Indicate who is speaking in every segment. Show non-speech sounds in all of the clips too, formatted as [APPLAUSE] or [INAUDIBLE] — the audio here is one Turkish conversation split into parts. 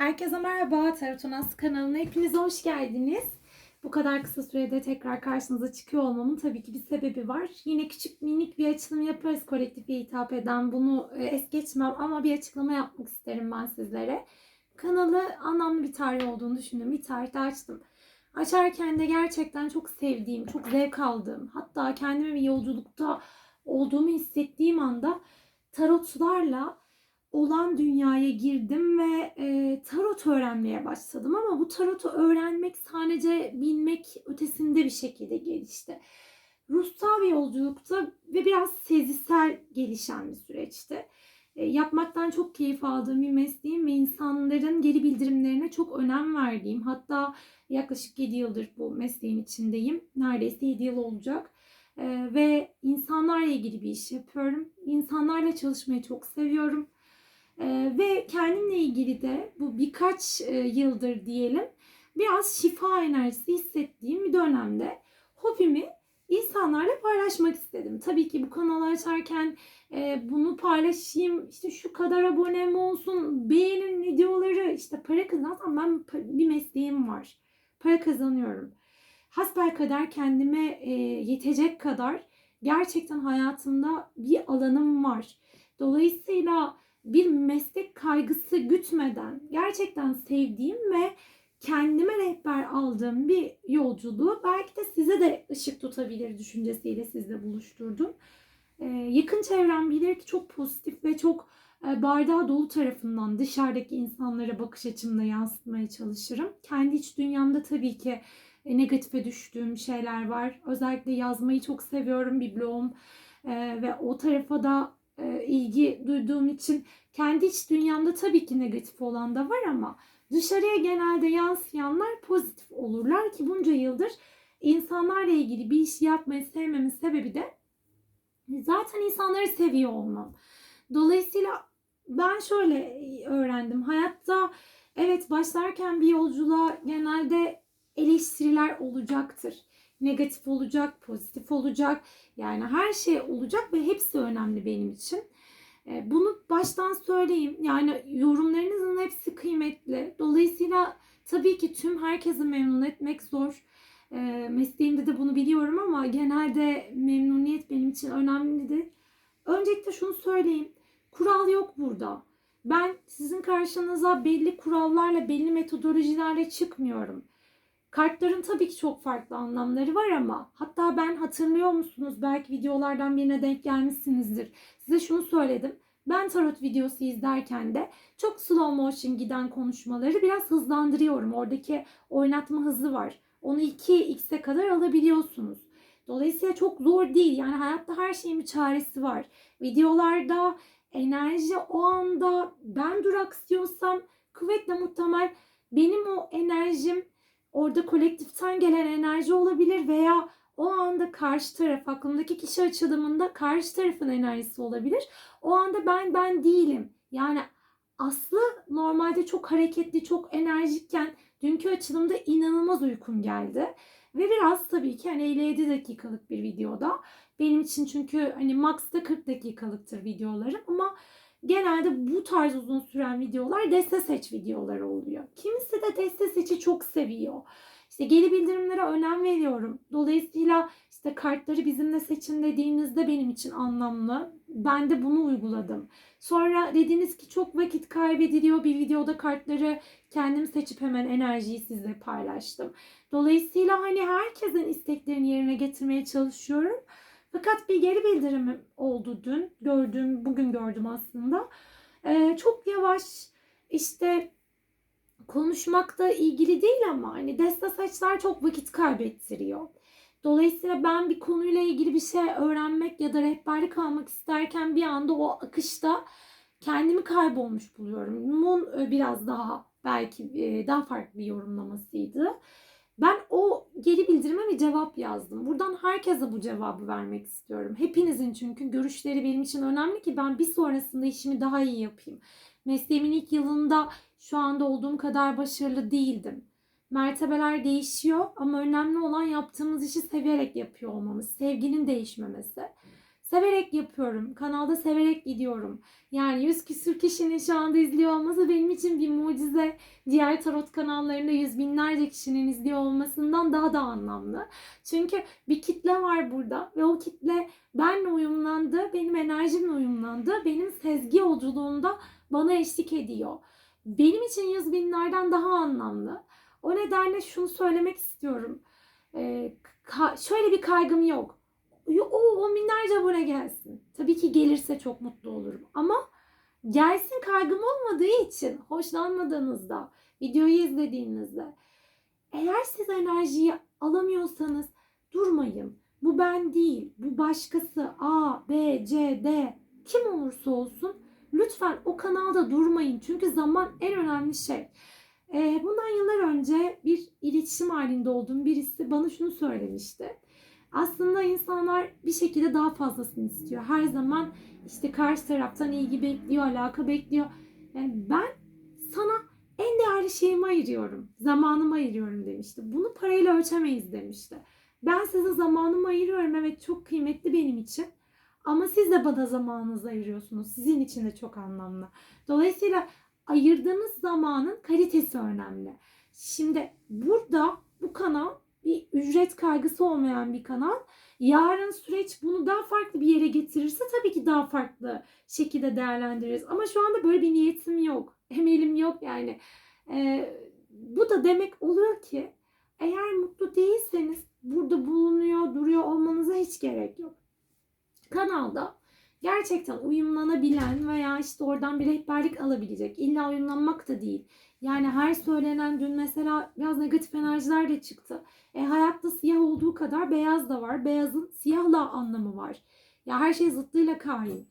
Speaker 1: Herkese merhaba, Tarotonas kanalına hepiniz hoş geldiniz. Bu kadar kısa sürede tekrar karşınıza çıkıyor olmamın tabii ki bir sebebi var. Yine küçük minik bir açılım yaparız kolektife hitap eden. Bunu e, es geçmem ama bir açıklama yapmak isterim ben sizlere. Kanalı anlamlı bir tarih olduğunu düşündüm. Bir tarihte açtım. Açarken de gerçekten çok sevdiğim, çok zevk aldığım, hatta kendimi bir yolculukta olduğumu hissettiğim anda tarotlarla olan dünyaya girdim ve e, tarot öğrenmeye başladım ama bu tarotu öğrenmek sadece bilmek ötesinde bir şekilde gelişti. Ruhsal bir yolculukta ve biraz sezisel gelişen bir süreçti. E, yapmaktan çok keyif aldığım bir mesleğim ve insanların geri bildirimlerine çok önem verdiğim hatta yaklaşık 7 yıldır bu mesleğin içindeyim. Neredeyse 7 yıl olacak. E, ve insanlarla ilgili bir iş yapıyorum. İnsanlarla çalışmayı çok seviyorum. Ee, ve kendimle ilgili de bu birkaç e, yıldır diyelim biraz şifa enerjisi hissettiğim bir dönemde hobimi insanlarla paylaşmak istedim. Tabii ki bu kanalı açarken e, bunu paylaşayım, işte şu kadar abonem olsun, beğenin videoları, işte para kazansam ben bir mesleğim var. Para kazanıyorum. Hasbelkader kendime e, yetecek kadar gerçekten hayatımda bir alanım var. Dolayısıyla bir meslek kaygısı gütmeden gerçekten sevdiğim ve kendime rehber aldığım bir yolculuğu belki de size de ışık tutabilir düşüncesiyle sizle buluşturdum. Ee, yakın çevrem bilir ki çok pozitif ve çok e, bardağı dolu tarafından dışarıdaki insanlara bakış açımla yansıtmaya çalışırım. Kendi iç dünyamda tabii ki e, negatife düştüğüm şeyler var. Özellikle yazmayı çok seviyorum bir blogum e, ve o tarafa da e, ilgi duyduğum için kendi iç dünyamda tabii ki negatif olan da var ama dışarıya genelde yansıyanlar pozitif olurlar ki bunca yıldır insanlarla ilgili bir iş yapmayı sevmemin sebebi de zaten insanları seviyor olmam. Dolayısıyla ben şöyle öğrendim. Hayatta evet başlarken bir yolculuğa genelde eleştiriler olacaktır negatif olacak, pozitif olacak. Yani her şey olacak ve hepsi önemli benim için. E, bunu baştan söyleyeyim. Yani yorumlarınızın hepsi kıymetli. Dolayısıyla tabii ki tüm herkesi memnun etmek zor. E, mesleğimde de bunu biliyorum ama genelde memnuniyet benim için önemlidir. Öncelikle şunu söyleyeyim. Kural yok burada. Ben sizin karşınıza belli kurallarla, belli metodolojilerle çıkmıyorum. Kartların tabii ki çok farklı anlamları var ama hatta ben hatırlıyor musunuz belki videolardan birine denk gelmişsinizdir. Size şunu söyledim. Ben tarot videosu izlerken de çok slow motion giden konuşmaları biraz hızlandırıyorum. Oradaki oynatma hızı var. Onu 2x'e kadar alabiliyorsunuz. Dolayısıyla çok zor değil. Yani hayatta her şeyin bir çaresi var. Videolarda enerji o anda ben duraksıyorsam kuvvetle muhtemel benim o enerjim orada kolektiften gelen enerji olabilir veya o anda karşı taraf aklımdaki kişi açılımında karşı tarafın enerjisi olabilir. O anda ben ben değilim. Yani Aslı normalde çok hareketli, çok enerjikken dünkü açılımda inanılmaz uykum geldi. Ve biraz tabii ki hani 57 dakikalık bir videoda. Benim için çünkü hani max da 40 dakikalıktır videolarım ama genelde bu tarz uzun süren videolar deste seç videoları oluyor. Kimisi de deste seçi çok seviyor. İşte geri bildirimlere önem veriyorum. Dolayısıyla işte kartları bizimle seçin dediğinizde benim için anlamlı. Ben de bunu uyguladım. Sonra dediniz ki çok vakit kaybediliyor. Bir videoda kartları kendim seçip hemen enerjiyi sizle paylaştım. Dolayısıyla hani herkesin isteklerini yerine getirmeye çalışıyorum. Fakat bir geri bildirimim oldu dün. Gördüğüm, bugün gördüm aslında. Ee, çok yavaş işte konuşmakta ilgili değil ama hani deste saçlar çok vakit kaybettiriyor. Dolayısıyla ben bir konuyla ilgili bir şey öğrenmek ya da rehberlik almak isterken bir anda o akışta kendimi kaybolmuş buluyorum. Bunun biraz daha belki e, daha farklı bir yorumlamasıydı. Ben o geri bildirime bir cevap yazdım. Buradan herkese bu cevabı vermek istiyorum. Hepinizin çünkü görüşleri benim için önemli ki ben bir sonrasında işimi daha iyi yapayım. Mesleğimin ilk yılında şu anda olduğum kadar başarılı değildim. Mertebeler değişiyor ama önemli olan yaptığımız işi severek yapıyor olmamız. Sevginin değişmemesi. Severek yapıyorum. Kanalda severek gidiyorum. Yani yüz küsür kişinin şu anda izliyor olması benim için bir mucize. Diğer tarot kanallarında yüz binlerce kişinin izliyor olmasından daha da anlamlı. Çünkü bir kitle var burada ve o kitle benle uyumlandı, benim enerjimle uyumlandı, benim sezgi yolculuğumda bana eşlik ediyor. Benim için yüz binlerden daha anlamlı. O nedenle şunu söylemek istiyorum. Ee, şöyle bir kaygım yok. O on binlerce abone gelsin. Tabii ki gelirse çok mutlu olurum. Ama gelsin kaygım olmadığı için hoşlanmadığınızda, videoyu izlediğinizde eğer siz enerjiyi alamıyorsanız durmayın. Bu ben değil, bu başkası A, B, C, D kim olursa olsun lütfen o kanalda durmayın. Çünkü zaman en önemli şey. Bundan yıllar önce bir iletişim halinde olduğum birisi bana şunu söylemişti. Aslında insanlar bir şekilde daha fazlasını istiyor. Her zaman işte karşı taraftan ilgi bekliyor, alaka bekliyor. Yani ben sana en değerli şeyimi ayırıyorum. Zamanımı ayırıyorum demişti. Bunu parayla ölçemeyiz demişti. Ben size zamanımı ayırıyorum. Evet çok kıymetli benim için. Ama siz de bana zamanınızı ayırıyorsunuz. Sizin için de çok anlamlı. Dolayısıyla ayırdığınız zamanın kalitesi önemli. Şimdi burada bu kanal bir ücret kaygısı olmayan bir kanal. Yarın süreç bunu daha farklı bir yere getirirse tabii ki daha farklı şekilde değerlendiririz. Ama şu anda böyle bir niyetim yok. [LAUGHS] Emelim yok yani. Ee, bu da demek oluyor ki eğer mutlu değilseniz burada bulunuyor, duruyor olmanıza hiç gerek yok. Kanalda gerçekten uyumlanabilen veya işte oradan bir rehberlik alabilecek. İlla uyumlanmak da değil. Yani her söylenen dün mesela biraz negatif enerjiler de çıktı. E, hayatta siyah olduğu kadar beyaz da var. Beyazın siyahla anlamı var. Ya her şey zıttıyla kain.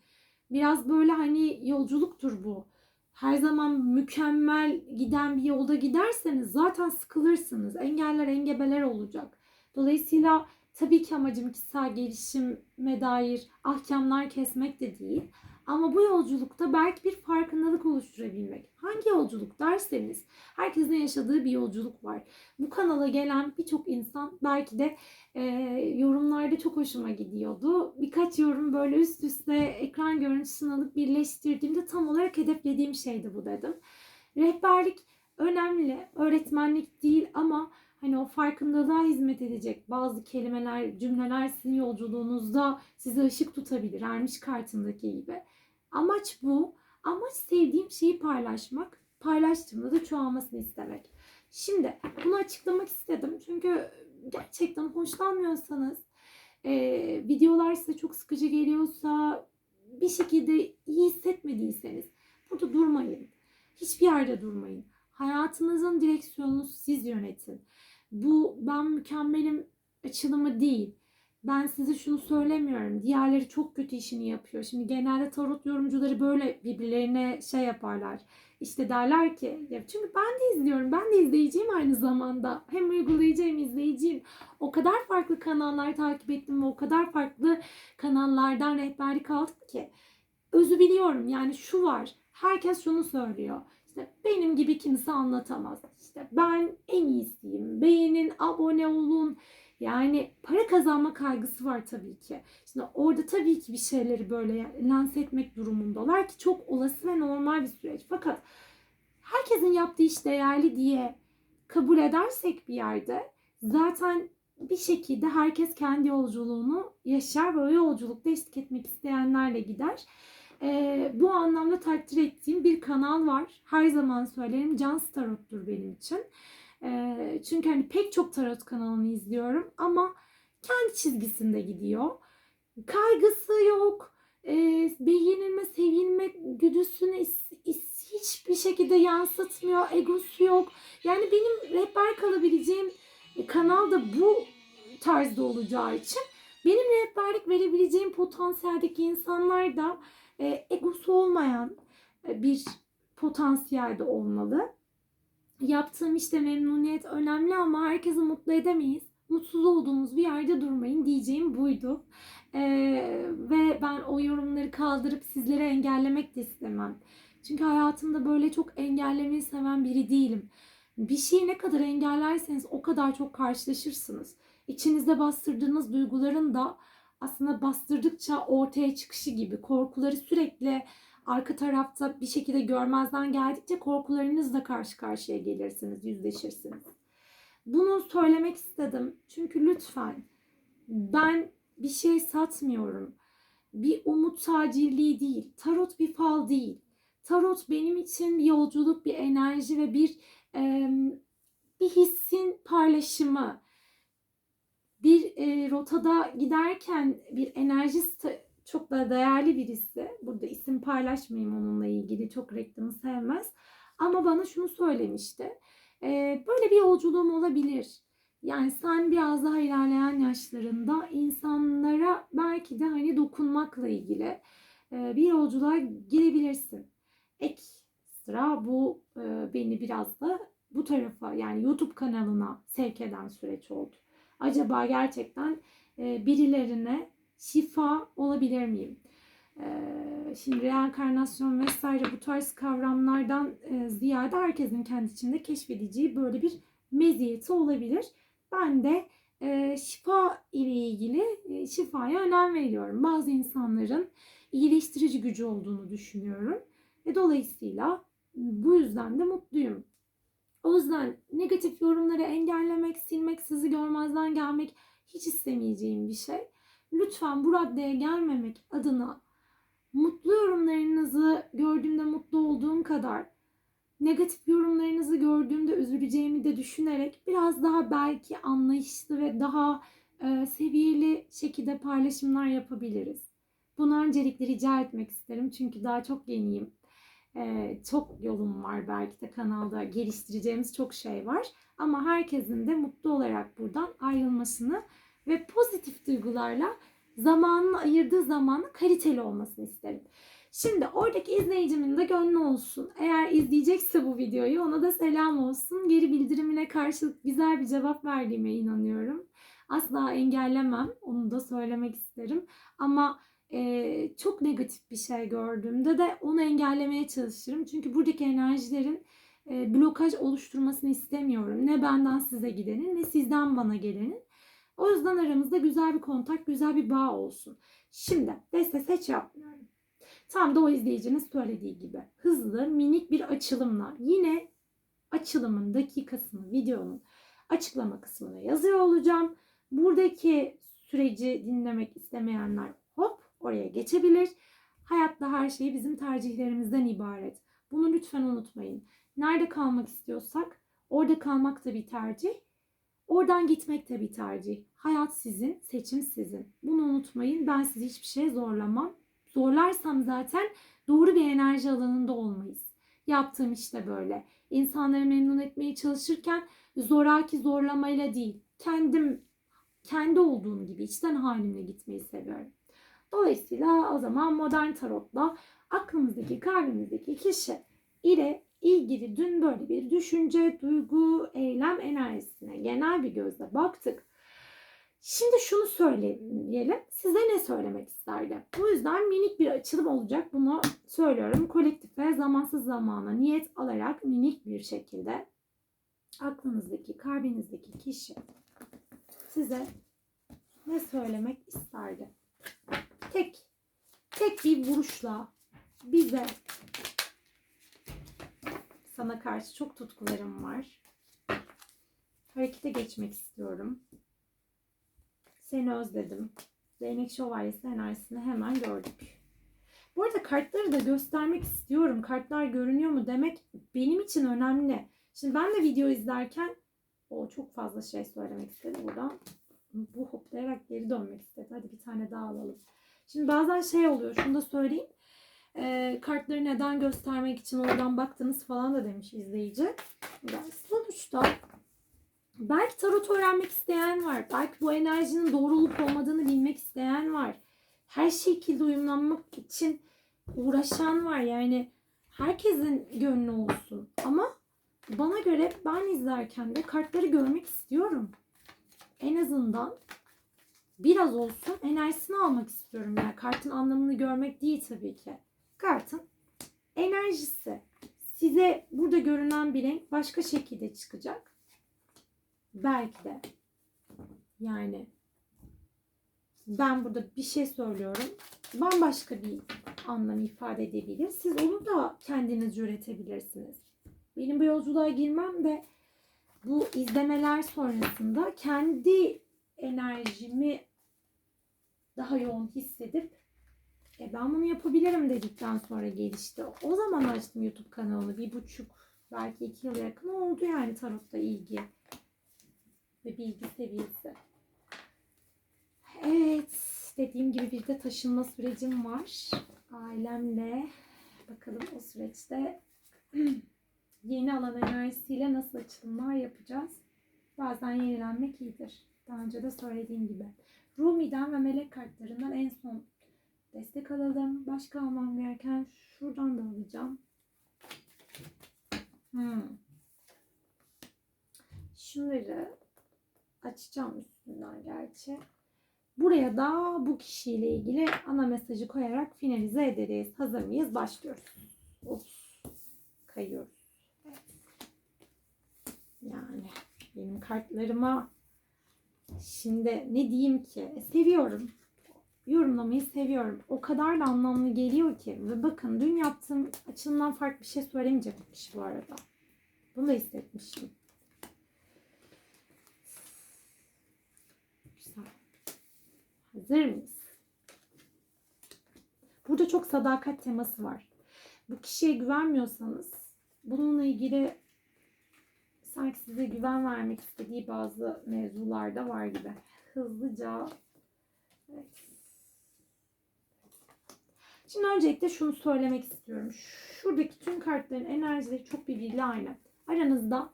Speaker 1: Biraz böyle hani yolculuktur bu. Her zaman mükemmel giden bir yolda giderseniz zaten sıkılırsınız. Engeller engebeler olacak. Dolayısıyla tabii ki amacım kişisel gelişime dair ahkamlar kesmek de değil. Ama bu yolculukta belki bir farkındalık oluşturabilmek. Hangi yolculuk derseniz herkesin yaşadığı bir yolculuk var. Bu kanala gelen birçok insan belki de e, yorumlarda çok hoşuma gidiyordu. Birkaç yorum böyle üst üste ekran görüntüsünü alıp birleştirdiğimde tam olarak hedeflediğim şeydi bu dedim. Rehberlik önemli, öğretmenlik değil ama hani o farkındalığa hizmet edecek bazı kelimeler, cümleler sizin yolculuğunuzda size ışık tutabilir. Ermiş kartındaki gibi. Amaç bu. Amaç sevdiğim şeyi paylaşmak. Paylaştığımda da çoğalmasını istemek. Şimdi bunu açıklamak istedim. Çünkü gerçekten hoşlanmıyorsanız, e, videolar size çok sıkıcı geliyorsa, bir şekilde iyi hissetmediyseniz burada durmayın. Hiçbir yerde durmayın. Hayatınızın direksiyonunu siz yönetin. Bu ben mükemmelim açılımı değil. Ben size şunu söylemiyorum. Diğerleri çok kötü işini yapıyor. Şimdi genelde tarot yorumcuları böyle birbirlerine şey yaparlar. İşte derler ki ya çünkü ben de izliyorum. Ben de izleyiciyim aynı zamanda. Hem uygulayıcı hem izleyiciyim. O kadar farklı kanallar takip ettim ve o kadar farklı kanallardan rehberlik aldım ki. Özü biliyorum. Yani şu var. Herkes şunu söylüyor. İşte benim gibi kimse anlatamaz. İşte ben en iyisiyim. Beğenin, abone olun. Yani para kazanma kaygısı var tabii ki. Şimdi orada tabii ki bir şeyleri böyle lanse etmek durumundalar ki çok olası ve normal bir süreç. Fakat herkesin yaptığı iş değerli diye kabul edersek bir yerde zaten bir şekilde herkes kendi yolculuğunu yaşar ve o yolculukta eşlik etmek isteyenlerle gider. Ee, bu anlamda takdir ettiğim bir kanal var. Her zaman söylerim Can Tarot'tur benim için. Çünkü hani pek çok tarot kanalını izliyorum ama kendi çizgisinde gidiyor. Kaygısı yok. E, beğenilme, sevilme güdüsünü is- is- hiçbir şekilde yansıtmıyor. Egosu yok. Yani benim rehber kalabileceğim kanal da bu tarzda olacağı için benim rehberlik verebileceğim potansiyeldeki insanlar da e, egosu olmayan bir potansiyelde olmalı. Yaptığım işte memnuniyet önemli ama herkesi mutlu edemeyiz. Mutsuz olduğumuz bir yerde durmayın diyeceğim buydu. Ee, ve ben o yorumları kaldırıp sizlere engellemek de istemem. Çünkü hayatımda böyle çok engellemeyi seven biri değilim. Bir şeyi ne kadar engellerseniz o kadar çok karşılaşırsınız. İçinizde bastırdığınız duyguların da aslında bastırdıkça ortaya çıkışı gibi korkuları sürekli arka tarafta bir şekilde görmezden geldikçe korkularınızla karşı karşıya gelirsiniz, yüzleşirsiniz. Bunu söylemek istedim. Çünkü lütfen ben bir şey satmıyorum. Bir umut tacirliği değil. Tarot bir fal değil. Tarot benim için bir yolculuk, bir enerji ve bir e, bir hissin paylaşımı. Bir e, rotada giderken bir enerji çok da değerli birisi. Burada isim paylaşmayayım onunla ilgili. Çok reklamı sevmez. Ama bana şunu söylemişti. E, böyle bir yolculuğum olabilir. Yani sen biraz daha ilerleyen yaşlarında insanlara belki de hani dokunmakla ilgili bir yolculuğa girebilirsin. Ekstra bu e, beni biraz da bu tarafa yani YouTube kanalına sevk eden süreç oldu. Acaba gerçekten birilerine şifa olabilir miyim? E, şimdi reenkarnasyon vesaire bu tarz kavramlardan e, ziyade herkesin kendi içinde keşfedeceği böyle bir meziyeti olabilir. Ben de e, şifa ile ilgili e, şifaya önem veriyorum. Bazı insanların iyileştirici gücü olduğunu düşünüyorum. Ve dolayısıyla bu yüzden de mutluyum. O yüzden negatif yorumları engellemek, silmek, sizi görmezden gelmek hiç istemeyeceğim bir şey. Lütfen bu raddeye gelmemek adına mutlu yorumlarınızı gördüğümde mutlu olduğum kadar negatif yorumlarınızı gördüğümde üzüleceğimi de düşünerek biraz daha belki anlayışlı ve daha e, seviyeli şekilde paylaşımlar yapabiliriz. Bunu öncelikle rica etmek isterim çünkü daha çok yeniyim. Ee, çok yolum var belki de kanalda geliştireceğimiz çok şey var. Ama herkesin de mutlu olarak buradan ayrılmasını ve pozitif duygularla zamanını ayırdığı zamanı kaliteli olmasını isterim. Şimdi oradaki izleyicimin de gönlü olsun. Eğer izleyecekse bu videoyu ona da selam olsun. Geri bildirimine karşılık güzel bir cevap verdiğime inanıyorum. Asla engellemem. Onu da söylemek isterim. Ama e, çok negatif bir şey gördüğümde de onu engellemeye çalışırım. Çünkü buradaki enerjilerin e, blokaj oluşturmasını istemiyorum. Ne benden size gidenin ne sizden bana gelenin. O yüzden aramızda güzel bir kontak, güzel bir bağ olsun. Şimdi deste seç yapmıyorum. Tam da o izleyicinin söylediği gibi. Hızlı, minik bir açılımla yine açılımın dakikasını videonun açıklama kısmına yazıyor olacağım. Buradaki süreci dinlemek istemeyenler hop oraya geçebilir. Hayatta her şey bizim tercihlerimizden ibaret. Bunu lütfen unutmayın. Nerede kalmak istiyorsak orada kalmak da bir tercih. Oradan gitmek de bir tercih. Hayat sizin, seçim sizin. Bunu unutmayın. Ben sizi hiçbir şeye zorlamam. Zorlarsam zaten doğru bir enerji alanında olmayız. Yaptığım işte böyle. İnsanları memnun etmeye çalışırken zoraki zorlamayla değil, kendim kendi olduğum gibi içten halimle gitmeyi seviyorum. Dolayısıyla o zaman modern tarotla aklımızdaki, kalbimizdeki kişi ile ilgili dün böyle bir düşünce, duygu, eylem enerjisine genel bir gözle baktık. Şimdi şunu söyleyelim. Size ne söylemek isterdi? Bu yüzden minik bir açılım olacak. Bunu söylüyorum. Kolektife zamansız zamana niyet alarak minik bir şekilde aklınızdaki, kalbinizdeki kişi size ne söylemek isterdi? Tek tek bir vuruşla bize sana karşı çok tutkularım var. Harekete geçmek istiyorum. Seni özledim. Değnek şövalyesi enerjisini hemen gördük. Bu arada kartları da göstermek istiyorum. Kartlar görünüyor mu demek benim için önemli. Şimdi ben de video izlerken o çok fazla şey söylemek istedi buradan. Bu hoplayarak geri dönmek istedi. Hadi bir tane daha alalım. Şimdi bazen şey oluyor. Şunu da söyleyeyim. Ee, kartları neden göstermek için oradan baktınız falan da demiş izleyici. Sonuçta belki tarot öğrenmek isteyen var. Belki bu enerjinin doğru olup olmadığını bilmek isteyen var. Her şekilde uyumlanmak için uğraşan var. Yani herkesin gönlü olsun. Ama bana göre ben izlerken de kartları görmek istiyorum. En azından biraz olsun enerjisini almak istiyorum. Yani kartın anlamını görmek değil tabii ki. Kartın enerjisi. Size burada görünen bir renk başka şekilde çıkacak. Belki de. Yani ben burada bir şey söylüyorum. Bambaşka bir anlam ifade edebilir. Siz onu da kendiniz üretebilirsiniz. Benim bu yolculuğa girmem de bu izlemeler sonrasında kendi enerjimi daha yoğun hissedip e ben bunu yapabilirim dedikten sonra gelişti. O zaman açtım YouTube kanalını. Bir buçuk belki iki yıl yakın oldu yani tarotta ilgi ve bilgi seviyesi. Evet dediğim gibi bir de taşınma sürecim var. Ailemle bakalım o süreçte [CLEARS THROAT] yeni alan enerjisiyle nasıl açılımlar yapacağız. Bazen yenilenmek iyidir. Daha önce de söylediğim gibi. Rumi'den ve melek kartlarından en son destek alalım. Başka almam gereken şuradan da alacağım. Hmm. Şunları açacağım üstünden gerçi. Buraya da bu kişiyle ilgili ana mesajı koyarak finalize ederiz. Hazır mıyız? Başlıyoruz. Of. Kayıyoruz. Yani benim kartlarıma şimdi ne diyeyim ki? Seviyorum. Yorumlamayı seviyorum. O kadar da anlamlı geliyor ki. Ve bakın dün yaptığım açılımdan farklı bir şey söylemeyecek bu arada. Bunu da hissetmişim. Güzel. Hazır mıyız? Burada çok sadakat teması var. Bu kişiye güvenmiyorsanız bununla ilgili sanki size güven vermek istediği bazı mevzular da var gibi. Hızlıca evet. Şimdi öncelikle şunu söylemek istiyorum. Şuradaki tüm kartların enerjileri çok birbiriyle aynı. Aranızda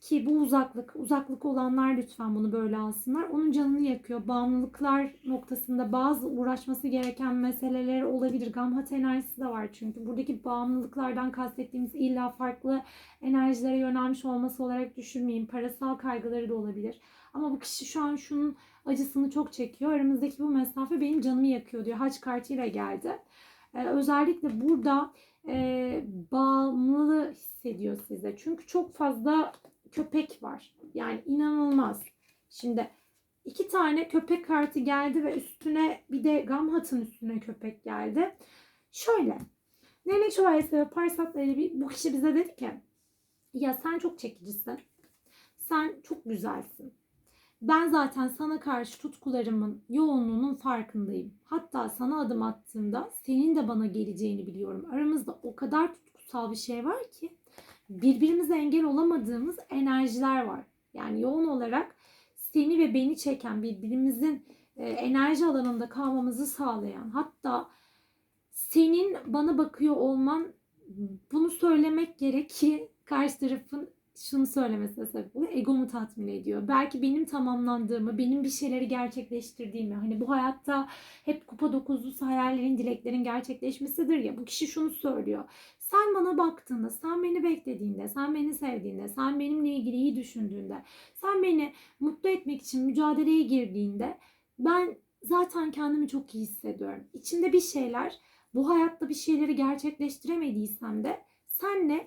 Speaker 1: ki bu uzaklık, uzaklık olanlar lütfen bunu böyle alsınlar. Onun canını yakıyor. Bağımlılıklar noktasında bazı uğraşması gereken meseleler olabilir. Gamhat enerjisi de var çünkü. Buradaki bağımlılıklardan kastettiğimiz illa farklı enerjilere yönelmiş olması olarak düşünmeyin. Parasal kaygıları da olabilir. Ama bu kişi şu an şunun acısını çok çekiyor. Aramızdaki bu mesafe benim canımı yakıyor diyor. Haç kartıyla geldi. Ee, özellikle burada e, bağımlı hissediyor size. Çünkü çok fazla köpek var. Yani inanılmaz. Şimdi iki tane köpek kartı geldi ve üstüne bir de Gamhat'ın üstüne köpek geldi. Şöyle. Nenek şövalyesi ve parsatları bu kişi bize dedi ki ya sen çok çekicisin. Sen çok güzelsin. Ben zaten sana karşı tutkularımın yoğunluğunun farkındayım. Hatta sana adım attığımda senin de bana geleceğini biliyorum. Aramızda o kadar tutkusal bir şey var ki birbirimize engel olamadığımız enerjiler var. Yani yoğun olarak seni ve beni çeken birbirimizin e, enerji alanında kalmamızı sağlayan hatta senin bana bakıyor olman bunu söylemek gerek ki karşı tarafın şunu söylemesine sebep oluyor. Egomu tatmin ediyor. Belki benim tamamlandığımı, benim bir şeyleri gerçekleştirdiğimi, hani bu hayatta hep kupa dokuzlusu hayallerin, dileklerin gerçekleşmesidir ya. Bu kişi şunu söylüyor. Sen bana baktığında, sen beni beklediğinde, sen beni sevdiğinde, sen benimle ilgili iyi düşündüğünde, sen beni mutlu etmek için mücadeleye girdiğinde ben zaten kendimi çok iyi hissediyorum. İçinde bir şeyler, bu hayatta bir şeyleri gerçekleştiremediysem de senle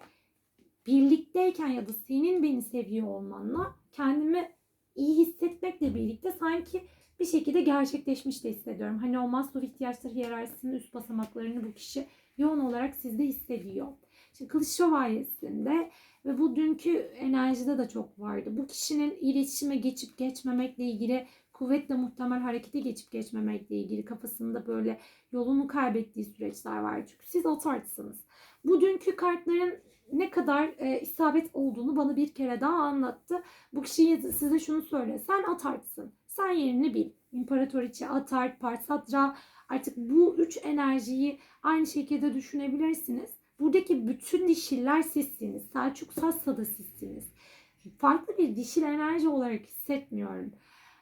Speaker 1: birlikteyken ya da senin beni seviyor olmanla kendimi iyi hissetmekle birlikte sanki bir şekilde gerçekleşmiş de hissediyorum. Hani o Maslow ihtiyaçları hiyerarşisinin üst basamaklarını bu kişi yoğun olarak sizde hissediyor. Şimdi kılıç şövalyesinde ve bu dünkü enerjide de çok vardı. Bu kişinin iletişime geçip geçmemekle ilgili kuvvetle muhtemel harekete geçip geçmemekle ilgili kafasında böyle yolunu kaybettiği süreçler var. Çünkü siz atarsınız. Bu dünkü kartların ne kadar e, isabet olduğunu bana bir kere daha anlattı. Bu kişi size şunu söyle. Sen atartsın. Sen yerini bil. İmparatoriçe, Atart, Parsatra artık bu üç enerjiyi aynı şekilde düşünebilirsiniz. Buradaki bütün dişiller sizsiniz. Selçuk Sassa da sizsiniz. Farklı bir dişil enerji olarak hissetmiyorum.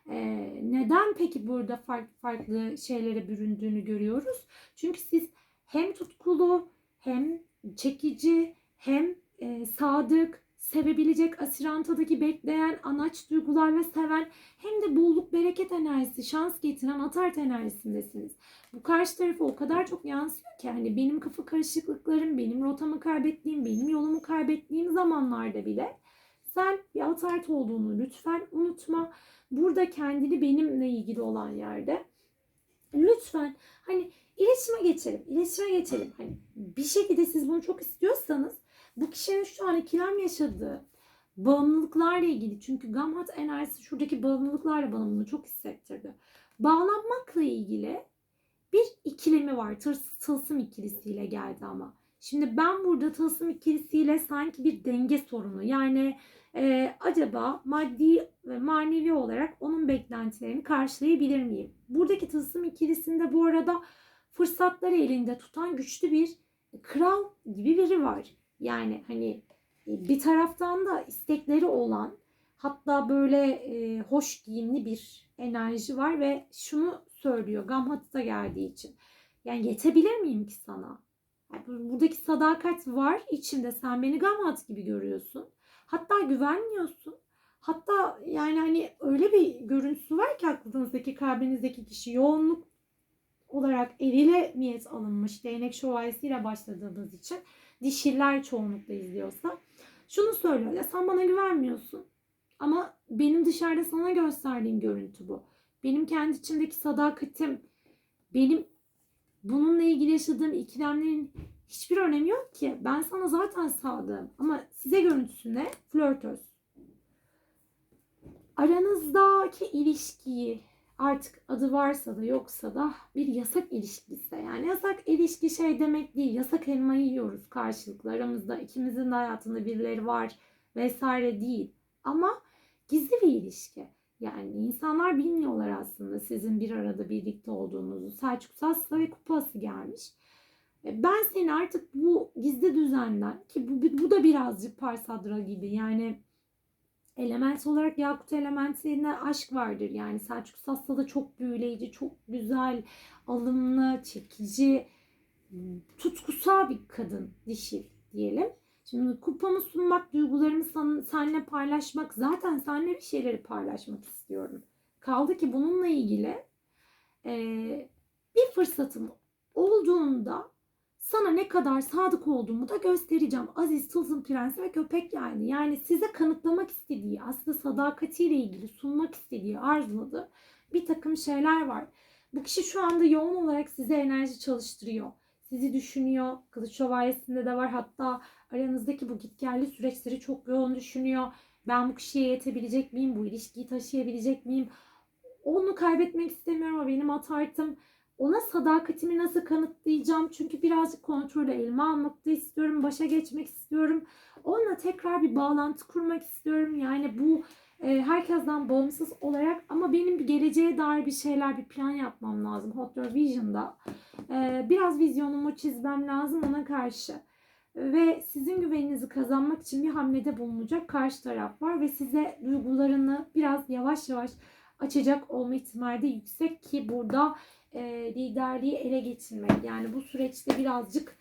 Speaker 1: Ee, neden peki burada farklı farklı şeylere büründüğünü görüyoruz? Çünkü siz hem tutkulu hem çekici hem e, sadık, sevebilecek asirantadaki bekleyen, anaç duygularla seven hem de bolluk bereket enerjisi, şans getiren atart enerjisindesiniz. Bu karşı tarafa o kadar çok yansıyor ki hani benim kafa karışıklıklarım, benim rotamı kaybettiğim, benim yolumu kaybettiğim zamanlarda bile sen bir atart olduğunu lütfen unutma. Burada kendini benimle ilgili olan yerde Lütfen hani iletişime geçelim. İletişime geçelim. Hani bir şekilde siz bunu çok istiyorsanız bu kişinin şu an ikilem yaşadığı bağımlılıklarla ilgili çünkü gamhat enerjisi şuradaki bağımlılıklarla bana bunu çok hissettirdi. Bağlanmakla ilgili bir ikilemi var. Tırs, tılsım ikilisiyle geldi ama. Şimdi ben burada tılsım ikilisiyle sanki bir denge sorunu yani e, acaba maddi ve manevi olarak onun beklentilerini karşılayabilir miyim? Buradaki tılsım ikilisinde bu arada fırsatları elinde tutan güçlü bir kral gibi biri var. Yani hani e, bir taraftan da istekleri olan hatta böyle e, hoş giyimli bir enerji var ve şunu söylüyor Gamhat'ta geldiği için. Yani yetebilir miyim ki sana? Yani buradaki sadakat var içinde sen beni Gamhat gibi görüyorsun. Hatta güvenmiyorsun. Hatta yani hani öyle bir görüntüsü var ki aklınızdaki kalbinizdeki kişi yoğunluk olarak eriyle niyet alınmış değnek şövalyesiyle başladığımız için dişiller çoğunlukla izliyorsa şunu söylüyor ya sen bana güvenmiyorsun ama benim dışarıda sana gösterdiğim görüntü bu. Benim kendi içimdeki sadakatim benim bununla ilgili yaşadığım ikilemlerin hiçbir önemi yok ki. Ben sana zaten sadığım ama size görüntüsü ne? Flörtöz. Aranızdaki ilişkiyi artık adı varsa da yoksa da bir yasak ilişkiyse yani. Yasak ilişki şey demek değil. Yasak elmayı yiyoruz karşılıklı. Aramızda ikimizin hayatında birileri var vesaire değil. Ama gizli bir ilişki. Yani insanlar bilmiyorlar aslında sizin bir arada birlikte olduğunuzu. Selçuk Sasla ve kupası gelmiş. E, ben seni artık bu gizli düzenden ki bu, bu da birazcık parsadra gibi yani element olarak Yakut elementlerine aşk vardır. Yani Selçuk Sassa'da çok büyüleyici, çok güzel, alımlı, çekici, tutkusal bir kadın, dişil diyelim. Şimdi kupamı sunmak, duygularımı san, seninle paylaşmak, zaten seninle bir şeyleri paylaşmak istiyorum. Kaldı ki bununla ilgili e, bir fırsatım olduğunda sana ne kadar sadık olduğumu da göstereceğim. Aziz Tılsım Prensi ve Köpek yani. Yani size kanıtlamak istediği, aslında sadakatiyle ilgili sunmak istediği, arzuladığı bir takım şeyler var. Bu kişi şu anda yoğun olarak size enerji çalıştırıyor. Sizi düşünüyor. Kılıç Şövalyesi'nde de var. Hatta aranızdaki bu gitgelli süreçleri çok yoğun düşünüyor. Ben bu kişiye yetebilecek miyim? Bu ilişkiyi taşıyabilecek miyim? Onu kaybetmek istemiyorum ama benim atartım ona sadakatimi nasıl kanıtlayacağım? Çünkü birazcık kontrolü elime almak da istiyorum. Başa geçmek istiyorum. Onunla tekrar bir bağlantı kurmak istiyorum. Yani bu e, herkesten bağımsız olarak ama benim bir geleceğe dair bir şeyler, bir plan yapmam lazım. Hot Your Vision'da. E, biraz vizyonumu çizmem lazım ona karşı. Ve sizin güveninizi kazanmak için bir hamlede bulunacak karşı taraf var ve size duygularını biraz yavaş yavaş açacak olma ihtimali de yüksek ki burada e, liderliği ele geçirmek. Yani bu süreçte birazcık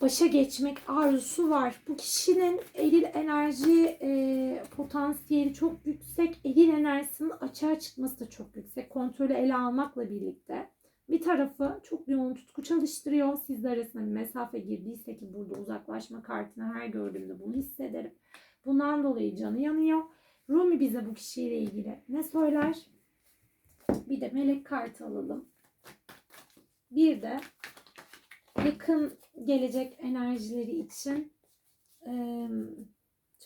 Speaker 1: başa geçmek arzusu var. Bu kişinin eril enerji e, potansiyeli çok yüksek. Eril enerjisinin açığa çıkması da çok yüksek. Kontrolü ele almakla birlikte. Bir tarafı çok yoğun tutku çalıştırıyor. Sizle arasında bir mesafe girdiyse ki burada uzaklaşma kartını her gördüğümde bunu hissederim. Bundan dolayı canı yanıyor. Rumi bize bu kişiyle ilgili ne söyler? Bir de melek kartı alalım. Bir de yakın gelecek enerjileri için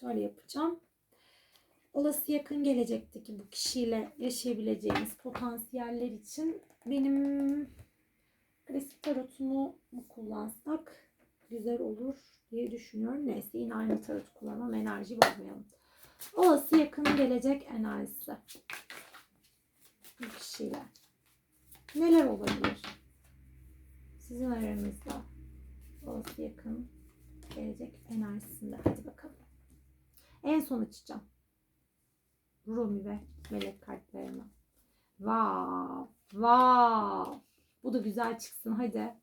Speaker 1: şöyle yapacağım. Olası yakın gelecekteki bu kişiyle yaşayabileceğimiz potansiyeller için benim klasik tarotumu mu kullansak güzel olur diye düşünüyorum. Neyse yine aynı tarotu kullanalım. Enerji bozmayalım. Olası yakın gelecek enerjisi bu kişiyle. Neler olabilir? Sizin aranızda olası yakın gelecek enerjisinde. Hadi bakalım. En son açacağım. Rumi ve melek kartlarını. Vav. Vav. Bu da güzel çıksın hadi.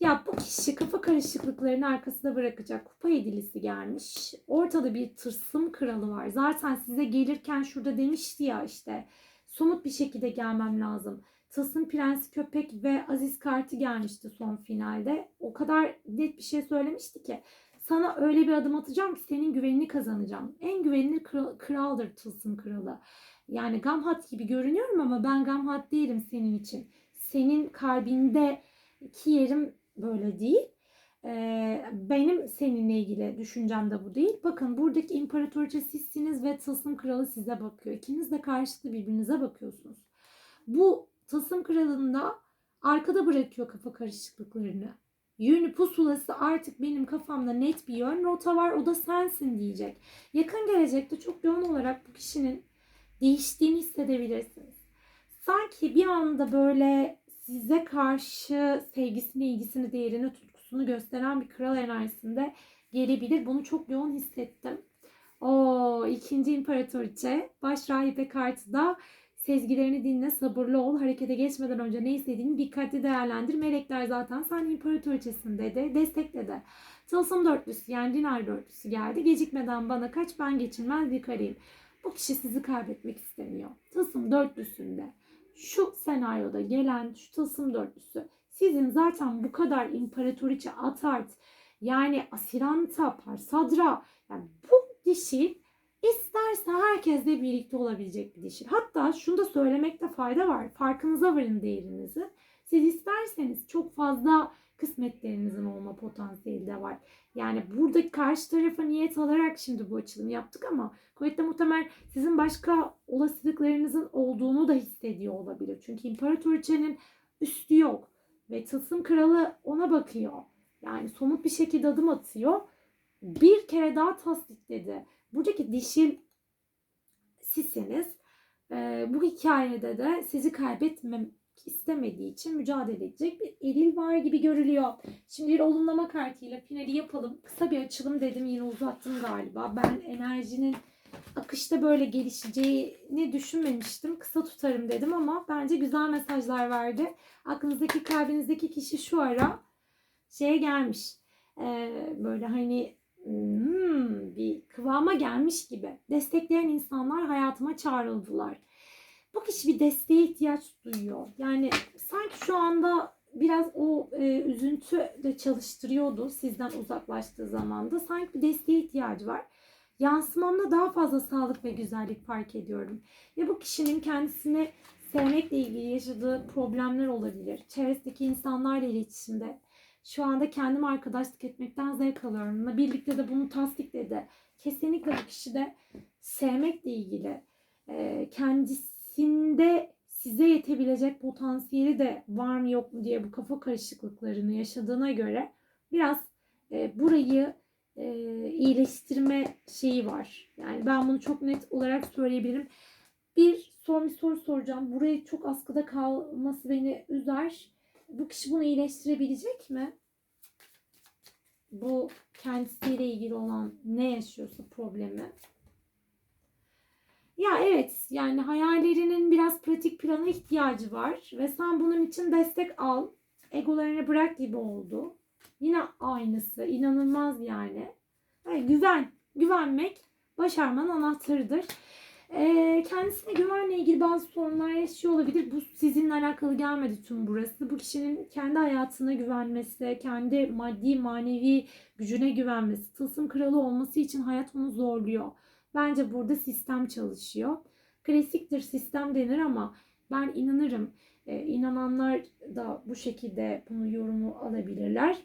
Speaker 1: Ya bu kişi kafa karışıklıklarını arkasında bırakacak. Kupa yedilisi gelmiş. Ortada bir tırsım kralı var. Zaten size gelirken şurada demişti ya işte somut bir şekilde gelmem lazım. Tılsım Prensi Köpek ve Aziz Kartı gelmişti son finalde. O kadar net bir şey söylemişti ki sana öyle bir adım atacağım ki senin güvenini kazanacağım. En güvenilir kral, kraldır tılsım kralı. Yani Gamhat gibi görünüyorum ama ben Gamhat değilim senin için. Senin kalbindeki yerim böyle değil. Ee, benim seninle ilgili düşüncem de bu değil. Bakın buradaki imparatoriçe sizsiniz ve tılsım kralı size bakıyor. İkiniz de karşılıklı birbirinize bakıyorsunuz. Bu tılsım kralında arkada bırakıyor kafa karışıklıklarını. Yönü pusulası artık benim kafamda net bir yön rota var o da sensin diyecek. Yakın gelecekte çok yoğun olarak bu kişinin değiştiğini hissedebilirsiniz. Sanki bir anda böyle size karşı sevgisini, ilgisini, değerini, tutkusunu gösteren bir kral enerjisinde gelebilir. Bunu çok yoğun hissettim. O ikinci imparatoriçe baş rahibe kartı da sezgilerini dinle, sabırlı ol, harekete geçmeden önce ne istediğini dikkatli değerlendir. Melekler zaten sen imparatoriçesin dedi, destekledi. Tılsım dörtlüsü yani dinar dörtlüsü geldi. Gecikmeden bana kaç ben geçilmez bir. Bu kişi sizi kaybetmek istemiyor. Tılsım dörtlüsünde şu senaryoda gelen şu tılsım dörtlüsü sizin zaten bu kadar imparatoriçe atart yani asiranta, parsadra yani bu dişi isterse herkesle birlikte olabilecek bir dişi. Hatta şunu da söylemekte fayda var. Farkınıza varın değerinizi. Siz isterseniz çok fazla kısmetlerinizin olma potansiyeli de var. Yani buradaki karşı tarafa niyet alarak şimdi bu açılımı yaptık ama kuvvetle muhtemel sizin başka olasılıklarınızın olduğunu da hissediyor olabilir. Çünkü imparatoriçenin üstü yok ve tılsım kralı ona bakıyor. Yani somut bir şekilde adım atıyor. Bir kere daha tasdikledi. Buradaki dişil sizsiniz. Ee, bu hikayede de sizi kaybetmem istemediği için mücadele edecek bir eril var gibi görülüyor. Şimdi bir olumlama kartıyla finali yapalım. Kısa bir açılım dedim yine uzattım galiba. Ben enerjinin akışta böyle gelişeceğini düşünmemiştim. Kısa tutarım dedim ama bence güzel mesajlar verdi. Aklınızdaki kalbinizdeki kişi şu ara şeye gelmiş. Ee, böyle hani hmm, bir kıvama gelmiş gibi. Destekleyen insanlar hayatıma çağrıldılar. Bu kişi bir desteğe ihtiyaç duyuyor. Yani sanki şu anda biraz o e, üzüntü de çalıştırıyordu sizden uzaklaştığı zamanda. Sanki bir desteğe ihtiyacı var. Yansımamda daha fazla sağlık ve güzellik fark ediyorum. Ve bu kişinin kendisini sevmekle ilgili yaşadığı problemler olabilir. Çevresindeki insanlarla iletişimde. Şu anda kendim arkadaşlık etmekten zevk alıyorum. Birlikte de bunu tasdikledi. Kesinlikle bu kişi de sevmekle ilgili e, kendisinde size yetebilecek potansiyeli de var mı yok mu diye bu kafa karışıklıklarını yaşadığına göre biraz e, burayı e, iyileştirme şeyi var. Yani ben bunu çok net olarak söyleyebilirim. Bir son bir soru soracağım. Burayı çok askıda kalması beni üzer. Bu kişi bunu iyileştirebilecek mi? Bu kendisiyle ilgili olan ne yaşıyorsa problemi. Ya evet yani hayallerinin biraz pratik plana ihtiyacı var ve sen bunun için destek al. Egolarını bırak gibi oldu. Yine aynısı. inanılmaz yani. yani güven. Güvenmek başarmanın anahtarıdır. Ee, kendisine güvenle ilgili bazı sorunlar yaşıyor olabilir. Bu sizinle alakalı gelmedi tüm burası. Bu kişinin kendi hayatına güvenmesi, kendi maddi manevi gücüne güvenmesi, tılsım kralı olması için hayat onu zorluyor. Bence burada sistem çalışıyor. Klasiktir sistem denir ama ben inanırım. Ee, inananlar da bu şekilde bunu yorumu alabilirler.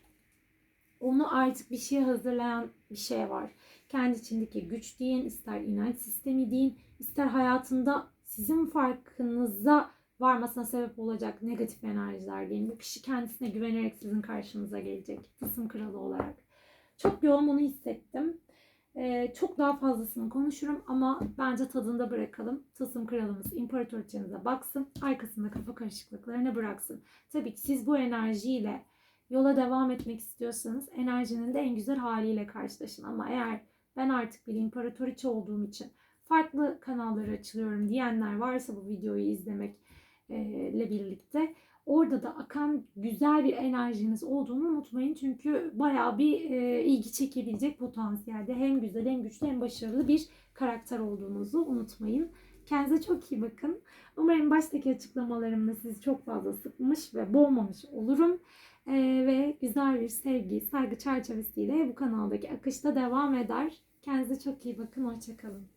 Speaker 1: Onu artık bir şeye hazırlayan bir şey var. Kendi içindeki güç deyin, ister inanç sistemi deyin, ister hayatında sizin farkınıza varmasına sebep olacak negatif enerjiler deyin. Bu kişi kendisine güvenerek sizin karşınıza gelecek. Tısım kralı olarak. Çok yoğun bunu hissettim. Ee, çok daha fazlasını konuşurum ama bence tadında bırakalım. Tılsım kralımız imparatoriçenize baksın. Arkasında kafa karışıklıklarını bıraksın. Tabii ki siz bu enerjiyle yola devam etmek istiyorsanız enerjinin de en güzel haliyle karşılaşın. Ama eğer ben artık bir imparatoriçe olduğum için farklı kanalları açılıyorum diyenler varsa bu videoyu izlemekle birlikte orada da akan güzel bir enerjiniz olduğunu unutmayın. Çünkü bayağı bir e, ilgi çekebilecek potansiyelde hem güzel hem güçlü hem başarılı bir karakter olduğunuzu unutmayın. Kendinize çok iyi bakın. Umarım baştaki açıklamalarımda sizi çok fazla sıkmış ve boğmamış olurum. Ee, ve güzel bir sevgi, saygı çerçevesiyle bu kanaldaki akışta devam eder. Kendinize çok iyi bakın. Hoşçakalın.